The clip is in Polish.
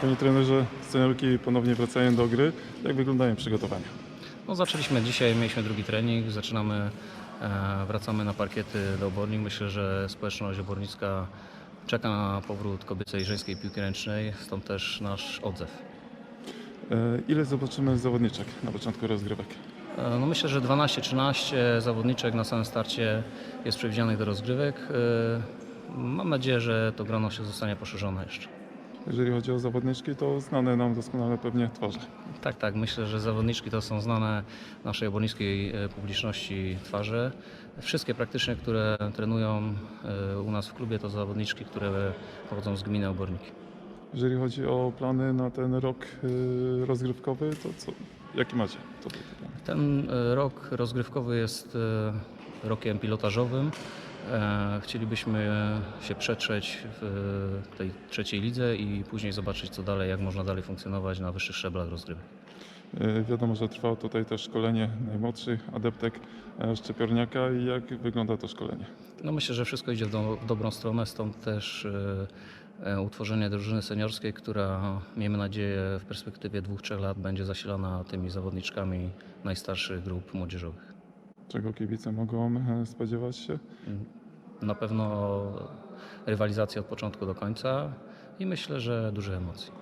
Panie trenerze, seniorki ponownie wracają do gry. Jak wyglądają przygotowania? No, zaczęliśmy dzisiaj, mieliśmy drugi trening, zaczynamy, e, wracamy na parkiety do obornik. Myślę, że społeczność obornicka czeka na powrót kobiecej i żeńskiej piłki ręcznej, stąd też nasz odzew. E, Ile zobaczymy zawodniczek na początku rozgrywek? E, No myślę, że 12-13 zawodniczek na samym starcie jest przewidzianych do rozgrywek. E, Mam nadzieję, że to grono się zostanie poszerzone jeszcze. Jeżeli chodzi o zawodniczki, to znane nam doskonale pewnie twarze. Tak, tak. Myślę, że zawodniczki to są znane naszej obornickiej e, publiczności twarze. Wszystkie praktycznie, które trenują e, u nas w klubie, to zawodniczki, które pochodzą z gminy Oborniki. Jeżeli chodzi o plany na ten rok e, rozgrywkowy, to co, jakie macie? Ten rok rozgrywkowy jest rokiem pilotażowym. E, Chcielibyśmy się przetrzeć w tej trzeciej lidze i później zobaczyć, co dalej, jak można dalej funkcjonować na wyższych szczeblach rozgrywek. Wiadomo, że trwa tutaj też szkolenie najmłodszych adeptek e, Szczepiorniaka i jak wygląda to szkolenie? No myślę, że wszystko idzie w, do, w dobrą stronę, stąd też e, utworzenie drużyny seniorskiej, która miejmy nadzieję w perspektywie dwóch, trzech lat będzie zasilana tymi zawodniczkami najstarszych grup młodzieżowych. Czego kibice mogą e, spodziewać się? Na pewno rywalizacja od początku do końca i myślę, że dużych emocji.